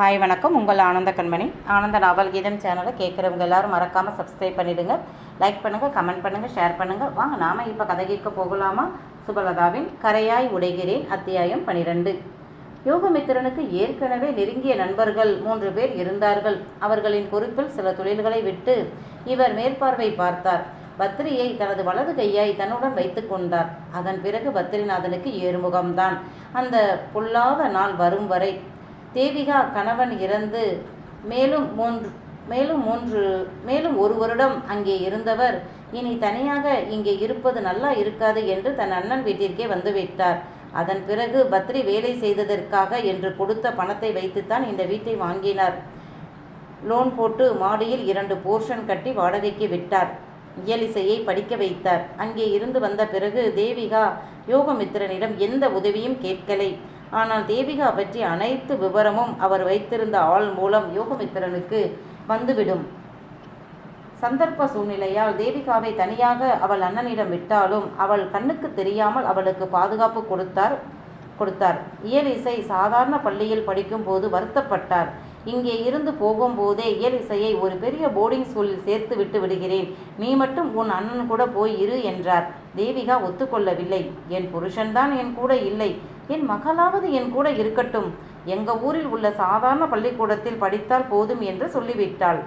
Hi வணக்கம். உங்கள் ஆனந்த கண்மணி. ஆனந்த நாவல் கீதம் சேனலை கேட்குறவங்க எல்லாரும் மறக்காமல் சப்ஸ்கிரைப் பண்ணிவிடுங்க லைக் பண்ணுங்கள் கமெண்ட் பண்ணுங்கள் ஷேர் பண்ணுங்கள் வாங்க நாம் இப்போ கதை கேட்க போகலாமா? சுபலதாவின் கரையாய் உடைகிறேன் அத்தியாயம் பனிரெண்டு. யோகமித்திரனுக்கு ஏற்கனவே நெருங்கிய நண்பர்கள் மூன்று பேர் இருந்தார்கள். அவர்களின் பொறுப்பில் சில தொழில்களை விட்டு இவர் மேற்பார்வை பார்த்தார். பத்ரியை தனது வலது கையாய் தன்னுடன் வைத்து கொண்டார். அதன் பிறகு பத்ரிநாதனுக்கு ஏறுமுகம்தான். அந்த பொல்லாத நாள் வரும் வரை தேவிகா கணவன் இறந்து மேலும் மூன்று மேலும் மூன்று மேலும் ஒரு வருடம் அங்கே இருந்தவர். இனி தனியாக இங்கே இருப்பது நல்லா இருக்காது என்று தன் அண்ணன் வீட்டிற்கே வந்துவிட்டார் அதன் பிறகு பத்ரி வேலை செய்ததற்காக என்று கொடுத்த பணத்தை வைத்துத்தான் இந்த வீட்டை வாங்கினார். லோன் போட்டு மாடியில் இரண்டு போர்ஷன் கட்டி வாடகைக்கு விட்டார். இயலிசையை படிக்க வைத்தார். அங்கே இருந்து வந்த பிறகு தேவிகா யோகமித்திரனிடம் எந்த உதவியும் கேட்கலை. ஆனால் தேவிகா பற்றி அனைத்து விவரமும் அவர் வைத்திருந்த ஆள் மூலம் யோகமித்திரனுக்கு வந்துவிடும். சந்தர்ப்ப சூழ்நிலையால் தேவிகாவை தனியாக அவள் அண்ணனிடம் விட்டாலும் அவள் கண்ணுக்கு தெரியாமல் அவளுக்கு பாதுகாப்பு கொடுத்தார் கொடுத்தார். இயலிசை சாதாரண பள்ளியில் படிக்கும்போது வருத்தப்பட்டார். இங்கே இருந்து போகும்போதே இயலிசையை ஒரு பெரிய போர்டிங் ஸ்கூலில் சேர்த்து விட்டு விடுகிறேன். நீ மட்டும் உன் அண்ணன் கூட போய் இரு என்றார். தேவிகா ஒத்துக்கொள்ளவில்லை. என் புருஷன்தான் என் கூட இல்லை. என் மகளாவது என் கூட இருக்கட்டும். எங்க ஊரில் உள்ள சாதாரண பள்ளிக்கூடத்தில் படித்தால் போதும் என்று சொல்லிவிட்டாள்.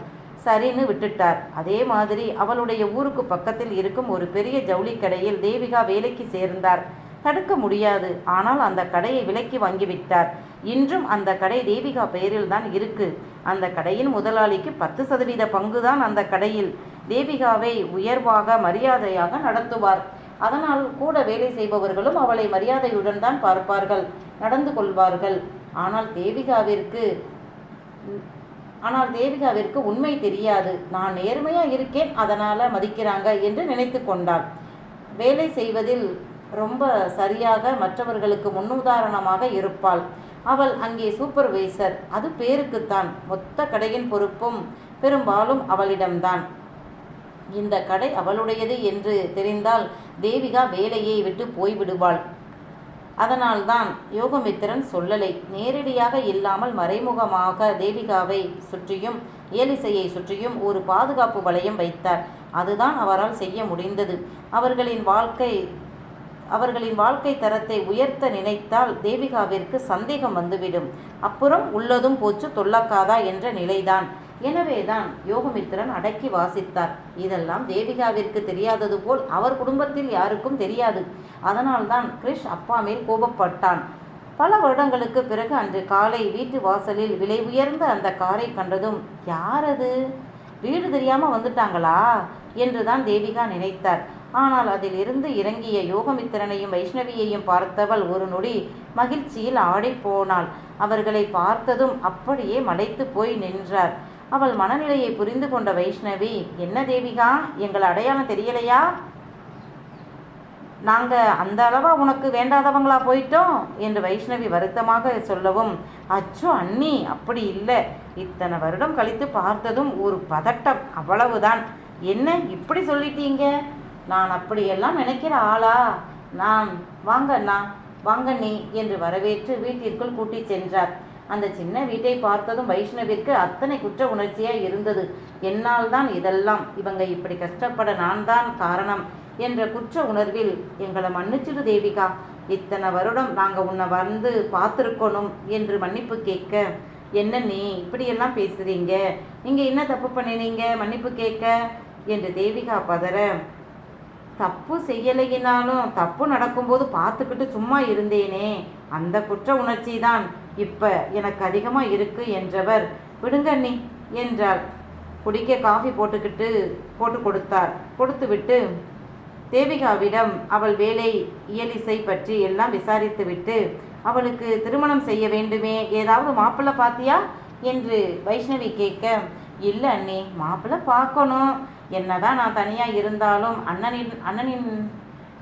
சரின்னு விட்டுட்டார். அதே மாதிரி அவளுடைய ஊருக்கு பக்கத்தில் இருக்கும் ஒரு பெரிய ஜவுளி கடையில் தேவிகா வேலைக்கு சேர்ந்தார். தடுக்க முடியாது. ஆனால் அந்த கடையை விலக்கி வாங்கிவிட்டார். இன்றும் அந்த கடை தேவிகா பெயரில் தான் இருக்கு. அந்த கடையின் முதலாளிக்கு பத்து சதவீத பங்கு தான் அந்த கடையில். தேவிகாவை உயர்வாக மரியாதையாக நடத்துவார். அதனால் கூட வேலை செய்பவர்களும் அவளை மரியாதையுடன் தான் பார்ப்பார்கள் நடந்து கொள்வார்கள். ஆனால் தேவிகாவிற்கு ஆனால் தேவிகாவிற்கு உண்மை தெரியாது. நான் நேர்மையா இருக்கேன் அதனால மதிக்கிறாங்க என்று நினைத்து கொண்டாள். வேலை செய்வதில் ரொம்ப சரியாக மற்றவர்களுக்கு முன்னுதாரணமாக இருப்பாள். அவள் அங்கே சூப்பர்வைசர் அது பேருக்குத்தான். மொத்த கடையின் பொறுப்பும் பெரும்பாலும் அவளிடம்தான். இந்த கடை அவளுடையது என்று தெரிந்தால் தேவிகா வேலையை விட்டு போய்விடுவாள். அதனால்தான் யோகமித்திரன் சொல்லலை. நேரடியாக இல்லாமல் மறைமுகமாக தேவிகாவை சுற்றியும் ஏலிசையை சுற்றியும் ஒரு பாதுகாப்பு வளையம் வைத்தார். அதுதான் அவரால் செய்ய முடிந்தது. அவர்களின் வாழ்க்கை அவர்களின் வாழ்க்கை தரத்தை உயர்த்த நினைத்தால் தேவிகாவிற்கு சந்தேகம் வந்துவிடும். அப்புறம் உள்ளதும் போச்சு தொல்லக்காதா என்ற நிலைதான். எனவேதான் யோகமித்திரன் அடக்கி வாசித்தார். இதெல்லாம் தேவிகாவிற்கு தெரியாதது போல் அவர் குடும்பத்தில் யாருக்கும் தெரியாது. அதனால்தான் கிரிஷ் அப்பா மேல் கோபப்பட்டான். பல வருடங்களுக்கு பிறகு அன்று காலை வீட்டு வாசலில் விலை உயர்ந்த அந்த காரை கண்டதும் யார் அது வீடு தெரியாமல் வந்துட்டாங்களா? என்றுதான் தேவிகா நினைத்தார். ஆனால் அதில் இருந்து இறங்கிய யோகமித்திரனையும் வைஷ்ணவியையும் பார்த்தவள் ஒரு நொடி மகிழ்ச்சியில் ஆடிப்போனாள். அவர்களை பார்த்ததும் அப்படியே மலைத்து போய் நின்றார். அவள் மனநிலையை புரிந்து கொண்ட வைஷ்ணவி என்ன தேவிகா எங்கள் அடையாளம் தெரியலையா? நாங்க அந்த அளவா உனக்கு வேண்டாதவங்களா போயிட்டோம்? என்று வைஷ்ணவி வருத்தமாக சொல்லவும் அச்சோ அண்ணி அப்படி இல்லை. இத்தனை வருடம் கழித்து பார்த்ததும் ஒரு பதட்டம் அவ்வளவுதான். என்ன இப்படி சொல்லிட்டீங்க? நான் அப்படியெல்லாம் நினைக்கிற ஆளா? நான் வாங்க அண்ணா வாங்க நீ என்று வரவேற்று வீட்டிற்குள் கூட்டிச் சென்றார். அந்த சின்ன வீட்டை பார்த்ததும் வைஷ்ணவிற்கு அத்தனை குற்ற உணர்ச்சியாய் இருந்தது. என்னால் தான் இதெல்லாம்? இவங்க இப்படி கஷ்டப்பட நான் தான் காரணம் என்ற குற்ற உணர்வில் எங்களை மன்னிச்சிடு தேவிகா. இத்தனை வருடம் நாங்கள் உன்னை வந்து பார்த்துருக்கணும் என்று மன்னிப்பு கேட்க என்ன நீ இப்படியெல்லாம் பேசுறீங்க? நீங்கள் என்ன தப்பு பண்ணினீங்க? மன்னிப்பு கேட்க? என்று தேவிகா பதற தப்பு செய்யலையினாலும் தப்பு நடக்கும்போது பார்த்துக்கிட்டு சும்மா இருந்தேனே. அந்த குற்ற உணர்ச்சி தான் இப்போ எனக்கு அதிகமாக இருக்கு என்றவர் விடுங்க என்றாள். குடிக்க காஃபி போட்டுக்கிட்டு போட்டு கொடுத்தார். கொடுத்துவிட்டு தேவிகாவிடம் அவள் வேலை இயலிசை பற்றி எல்லாம் விசாரித்துவிட்டு அவளுக்கு திருமணம் செய்ய வேண்டுமே ஏதாவது மாப்பிள்ளை பார்த்தியா என்று வைஷ்ணவி கேட்க இல்லை அண்ணி மாப்பிள்ளை பார்க்கணும். என்னதான் நான் தனியாக இருந்தாலும் அண்ணனின் அண்ணனின்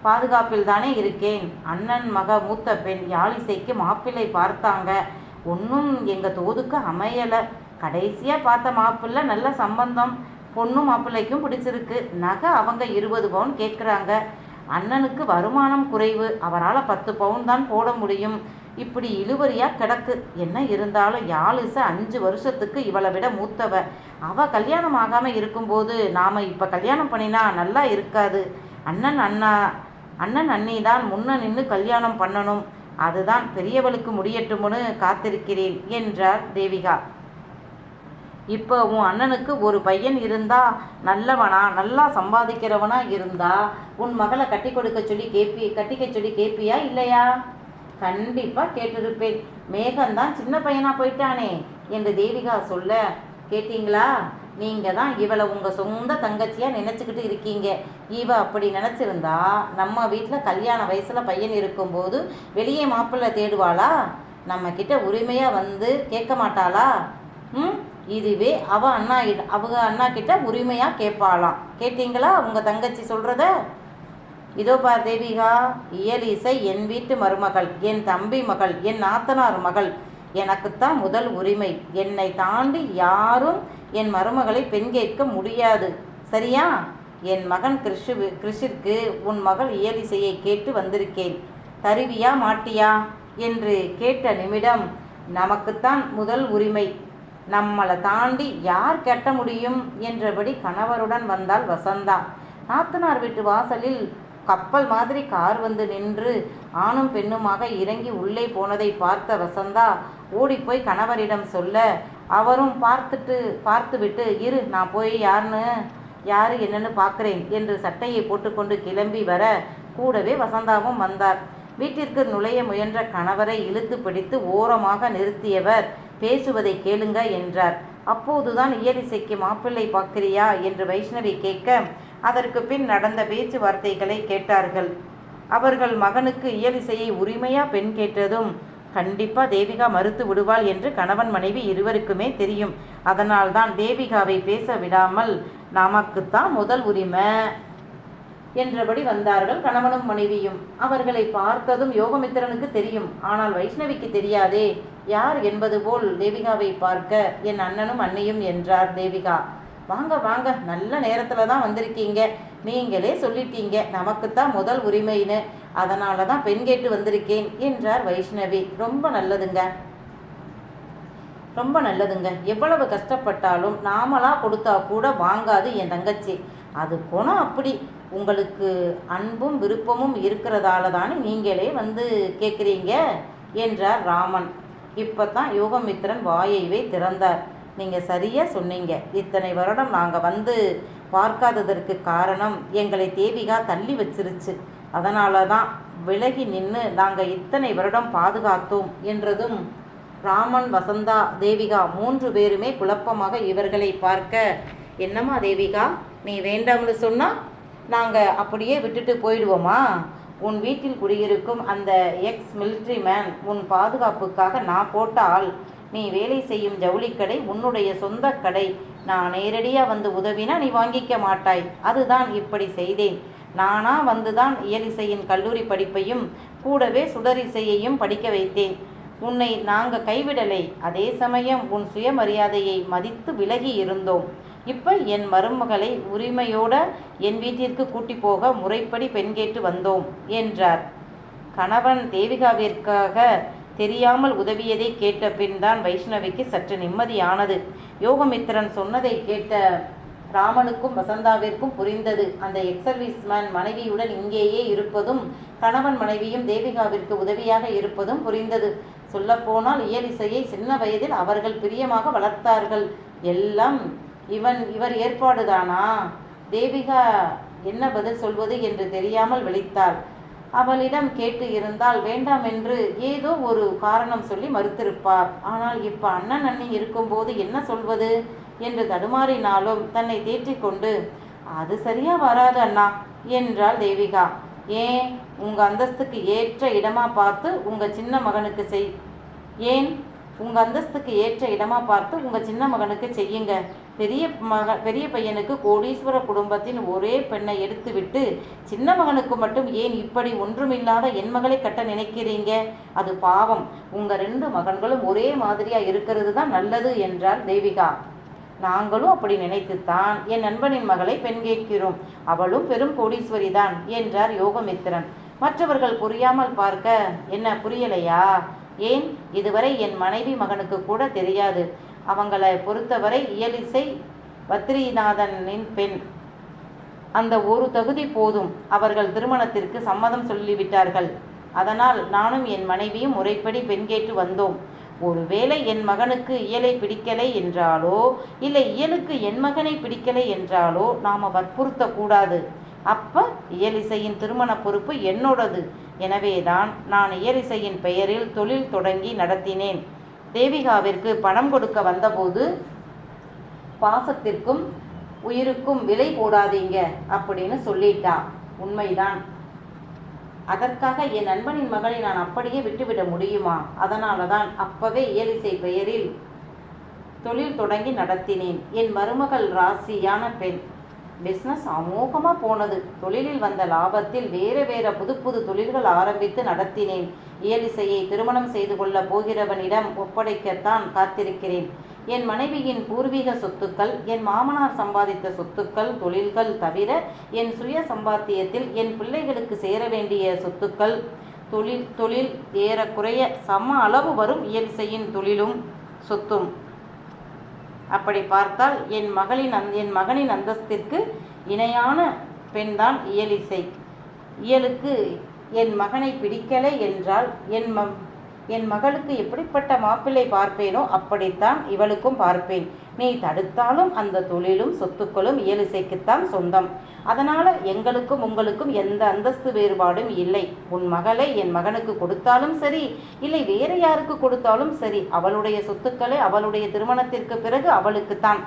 பாதுகாப்பில் தானே இருக்கேன். அண்ணன் மக மூத்த பெண் யாழிசைக்கு மாப்பிள்ளை பார்த்தாங்க. ஒன்றும் எங்கள் தோதுக்கு அமையலை. கடைசியாக பார்த்த மாப்பிள்ளை நல்ல சம்பந்தம். பொண்ணும் மாப்பிள்ளைக்கும் பிடிச்சிருக்கு. நகை அவங்க இருபது பவுன் கேட்குறாங்க. அண்ணனுக்கு வருமானம் குறைவு. அவரால் பத்து பவுன் தான் போட முடியும். இப்படி இழுவரியாக கிடக்கு. என்ன இருந்தாலும் யாழிச அஞ்சு வருஷத்துக்கு இவளை விட மூத்தவ. அவ கல்யாணம் ஆகாமல் இருக்கும்போது நாம் இப்போ கல்யாணம் பண்ணினா நல்லா இருக்காது. அண்ணன் அண்ணா அண்ணன் அண்ணி தான் முன்ன நின்று கல்யாணம் பண்ணணும். அதுதான் பெரியவளுக்கு முடியட்டும்னு காத்திருக்கிறேன் என்றார் தேவிகா. இப்போ உன் அண்ணனுக்கு ஒரு பையன் இருந்தா நல்லவனா நல்லா சம்பாதிக்கிறவனா இருந்தா உன் மகளை கட்டி கொடுக்க சொல்லி கேப்பி கட்டிக்க சொல்லி கேப்பியா இல்லையா? கண்டிப்பா கேட்டிருப்பேன். மேகந்தான் சின்ன பையனா போயிட்டானே என்று தேவிகா சொல்ல கேட்டீங்களா? நீங்கள் தான் இவளை உங்கள் சொந்த தங்கச்சியாக நினச்சிக்கிட்டு இருக்கீங்க. இவ அப்படி நினச்சிருந்தா நம்ம வீட்டில் கல்யாண வயசில் பையன் இருக்கும்போது வெளியே மாப்பிள்ளை தேடுவாளா? நம்மக்கிட்ட உரிமையாக வந்து கேட்க மாட்டாளா? ம்? இதுவே அவ அண்ணா அவங்க அண்ணா கிட்ட உரிமையாக கேட்பாளாம். கேட்டிங்களா உங்கள் தங்கச்சி சொல்கிறத இதோ பார் தேவிகா இயலிசை என் வீட்டு மருமகள் என் தம்பி மகள் என் நாத்தனார் மகள் எனக்குத்தான் முதல் உரிமை. என்னை தாண்டி யாரும் என் மருமகளை பெண் கேட்க முடியாது. சரியா? என் மகன் கிறிஷு கிறிஷிற்கு உன் மகள் இயலிசையை கேட்டு வந்திருக்கேன். தருவியா மாட்டியா? என்று கேட்ட நிமிடம் நமக்குத்தான் முதல் உரிமை. நம்மளை தாண்டி யார் கெட்ட முடியும்? என்றபடி கணவருடன் வந்தால் வசந்தா. நாத்தனார் வீட்டு வாசலில் கப்பல் மாதிரி கார் வந்து நின்று ஆணும் பெண்ணுமாக இறங்கி உள்ளே போனதை பார்த்த வசந்தா ஓடிப்போய் கணவரிடம் சொல்ல அவரும் பார்த்துட்டு பார்த்துவிட்டு இரு நான் போய் யாருன்னு யாரு என்னன்னு பார்க்குறேன் என்று சட்டையை போட்டுக்கொண்டு கிளம்பி வர கூடவே வசந்தாவும் வந்தார். வீட்டிற்கு நுழைய முயன்ற கணவரை இழுத்து பிடித்து ஓரமாக நிறுத்தியவர் பேசுவதை கேளுங்க என்றார். அப்போதுதான் இயலிசைக்கு மாப்பிள்ளை பார்க்கிறியா? என்று வைஷ்ணவி கேட்க அதற்கு பின் நடந்த பேச்சுவார்த்தைகளை கேட்டார்கள். அவர்கள் மகனுக்கு இயலிசையை உரிமையா பெண் கேட்டதும் கண்டிப்பா தேவிகா மறுத்து விடுவாள் என்று கணவன் மனைவி இருவருக்குமே தெரியும். அதனால்தான் தேவிகாவை பேச விடாமல் நமக்குத்தான் முதல் உரிமை என்றபடி வந்தார்கள் கணவனும் மனைவியும். அவர்களை பார்த்ததும் யோகமித்திரனுக்கு தெரியும். ஆனால் வைஷ்ணவிக்கு தெரியாதே யார் என்பது போல் தேவிகாவை பார்க்க என் அண்ணனும் அன்னையும் என்றார் தேவிகா. வாங்க வாங்க நல்ல நேரத்தில் தான் வந்திருக்கீங்க. நீங்களே சொல்லிட்டீங்க நமக்குத்தான் முதல் உரிமைன்னு. அதனால தான் பெண் கேட்டு வந்திருக்கேன் என்றார் வைஷ்ணவி. ரொம்ப நல்லதுங்க. ரொம்ப நல்லதுங்க. எவ்வளவு கஷ்டப்பட்டாலும் நாமளா கொடுத்தா கூட வாங்காது என் தங்கச்சி. அது குணம் அப்படி. உங்களுக்கு அன்பும் விருப்பமும் இருக்கிறதால தானே நீங்களே வந்து கேட்குறீங்க என்றார் ராமன். இப்போ தான் யோகமித்திரன் வாயைவே திறந்தார். நீங்கள் சரியாக சொன்னீங்க. இத்தனை வருடம் நாங்கள் வந்து பார்க்காததற்கு காரணம் எங்களை தேவிகா தள்ளி வச்சிருச்சு. அதனால தான் விலகி நின்று நாங்கள் இத்தனை வருடம் பாதுகாத்தோம் என்றதும் ராமன் வசந்தா தேவிகா மூன்று பேருமே குழப்பமாக இவர்களை பார்க்க என்னம்மா தேவிகா நீ வேண்டாம்னு சொன்னால் நாங்கள் அப்படியே விட்டுட்டு போயிடுவோமா? உன் வீட்டில் குடியிருக்கும் அந்த எக்ஸ் மிலிட்ரி மேன் உன் பாதுகாப்புக்காக நான் போட்ட ஆள். நீ வேலை செய்யும் ஜவுளிக்கடை உன்னுடைய சொந்த கடை. நான் நேரடியாக வந்து உதவினா நீ வாங்கிக்க மாட்டாய். அதுதான் இப்படி செய்தேன். நானா வந்துதான் இயலிசையின் கல்லூரி படிப்பையும் கூடவே சுடரிசையையும் படிக்க வைத்தேன். உன்னை நாங்கள் கைவிடலை. அதே சமயம் உன் சுயமரியாதையை மதித்து விலகி இருந்தோம். இப்போ என் மருமகளை உரிமையோட என் வீட்டிற்கு கூட்டி போக முறைப்படி பெண் கேட்டு வந்தோம் என்றார். கணவன் தேவிகாவிற்காக தெரியாமல் உதவியதை கேட்ட பின் தான் வைஷ்ணவிக்கு சற்று நிம்மதியானது. யோகமித்திரன் சொன்னதை கேட்ட ராமனுக்கும் வசந்தாவிற்கும் புரிந்தது. அந்த எக்ஸர்வீஸ்மேன் மனைவியுடன் இங்கேயே இருப்பதும் கணவன் மனைவியும் தேவிகாவிற்கு உதவியாக இருப்பதும் புரிந்தது. சொல்லப்போனால் இயலிசையை சின்ன வயதில் அவர்கள் பிரியமாக வளர்த்தார்கள். எல்லாம் இவன் இவர் ஏற்பாடுதானா? தேவிகா என்ன பதில் சொல்வது என்று தெரியாமல் விழித்தாள். அவளிடம் கேட்டு இருந்தால் வேண்டாம் என்று ஏதோ ஒரு காரணம் சொல்லி மறுத்திருப்பார். ஆனால் இப்ப அண்ணன் அண்ணி இருக்கும்போது என்ன சொல்வது? என்று தடுமாறினாலும் தன்னை தேற்றிக்கொண்டு அது சரியா வராது அண்ணா என்றாள் தேவிகா. ஏன்? உங்க அந்தஸ்துக்கு ஏற்ற இடமா பார்த்து உங்க சின்ன மகனுக்கு செய். ஏன்? உங்க அந்தஸ்துக்கு ஏற்ற இடமா பார்த்து உங்க சின்ன மகனுக்கு செய்யுங்க. பெரிய மக பெரிய பையனுக்கு கோடீஸ்வர குடும்பத்தின் ஒரே பெண்ணை எடுத்துவிட்டு சின்ன மகனுக்கு மட்டும் ஏன் இப்படி ஒன்றுமில்லாத என் மகளை கட்ட நினைக்கிறீங்க? அது பாவம். உங்க ரெண்டு மகன்களும் ஒரே மாதிரியா இருக்கிறது தான் நல்லது என்றார் தேவிகா. நாங்களும் அப்படி நினைத்துத்தான் என் நண்பனின் மகளை பெண் கேட்கிறோம். அவளும் பெரும் கோடீஸ்வரி தான் என்றார் யோகமித்திரன். மற்றவர்கள் புரியாமல் பார்க்க என்ன புரியலையா? ஏன்? இதுவரை என் மனைவி மகனுக்கு கூட தெரியாது. அவங்களை பொறுத்தவரை இயலிசை பத்ரிநாதனின் பெண். அந்த ஒரு தகுதி போதும். அவர்கள் திருமணத்திற்கு சம்மதம் சொல்லிவிட்டார்கள். அதனால் நானும் என் மனைவியும் முறைப்படி பெண் கேட்டு வந்தோம். ஒருவேளை என் மகனுக்கு இயலை பிடிக்கலை என்றாலோ இல்லை இயலுக்கு என் மகனை பிடிக்கலை என்றாலோ நாம் வற்புறுத்தக்கூடாது. அப்ப இயலிசையின் திருமண பொறுப்பு என்னோடது. எனவேதான் நான் இயலிசையின் பெயரில் தொழில் தொடங்கி நடத்தினேன். தேவிகாவிற்கு பணம் கொடுக்க வந்தபோது பாசத்திற்கும் உயிருக்கும் விலை போடாதீங்க அப்படின்னு சொல்லிட்டா. உண்மைதான். அதற்காக என் நண்பனின் மகளை நான் அப்படியே விட்டுவிட முடியுமா? அதனால தான் அப்பவே இயலிசை பெயரில் தொழில் தொடங்கி நடத்தினேன். என் மருமகள் ராசியான பெண். பிஸ்னஸ் அமோகமாக போனது. தொழிலில் வந்த லாபத்தில் வேறு வேறு புது புது தொழில்கள் ஆரம்பித்து நடத்தினேன். இயலிசையை திருமணம் செய்து கொள்ள போகிறவனிடம் ஒப்படைக்கத்தான் காத்திருக்கிறேன். என் மனைவியின் பூர்வீக சொத்துக்கள் என் மாமனார் சம்பாதித்த சொத்துக்கள் தொழில்கள் தவிர என் சுய சம்பாத்தியத்தில் என் பிள்ளைகளுக்கு சேர வேண்டிய சொத்துக்கள் தொழில் தொழில் ஏறக்குறைய சம அளவு வரும் இயலிசையின் தொழிலும் சொத்தும். அப்படி பார்த்தால் என் மகளின் அந் என் மகனின் அந்தஸ்திற்கு இணையான பெண்தான் இயலிசை. இயலுக்கு என் மகனை பிடிக்கலை என்றால் என் ம என் மகளுக்கு எப்படிப்பட்ட மாப்பிள்ளை பார்ப்பேனோ அப்படித்தான் இவளுக்கும் பார்ப்பேன். நீ தடுத்தாலும் அந்த தொழிலும் சொத்துக்களும் இயலிசைக்குத்தான் சொந்தம். அதனால் எங்களுக்கும் உங்களுக்கும் எந்த அந்தஸ்து வேறுபாடும் இல்லை. உன் மகளை என் மகனுக்கு கொடுத்தாலும் சரி இல்லை வேறு யாருக்கு கொடுத்தாலும் சரி அவளுடைய சொத்துக்களை அவளுடைய திருமணத்திற்கு பிறகு அவளுக்குத்தான்.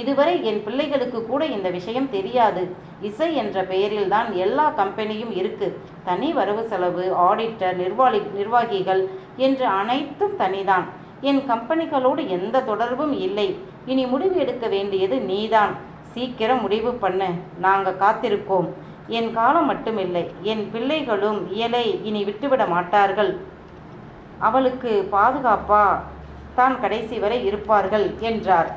இதுவரை என் பிள்ளைகளுக்கு கூட இந்த விஷயம் தெரியாது. இசை என்ற பெயரில் தான் எல்லா கம்பெனியும் இருக்கு. தனி வரவு செலவு ஆடிட்டர் நிர்வாகி நிர்வாகிகள் என்று அனைத்தும் தனிதான். என் கம்பெனிகளோடு எந்த தொடர்பும் இல்லை. இனி முடிவு எடுக்க வேண்டியது நீதான். சீக்கிரம் முடிவு பண்ணு. நாங்கள் காத்திருக்கோம். என் காலம் மட்டுமில்லை. என் பிள்ளைகளும் இயலை இனி விட்டுவிட மாட்டார்கள். அவளுக்கு பாதுகாப்பா? தான் கடைசி வரை இருப்பார்கள் என்றார்.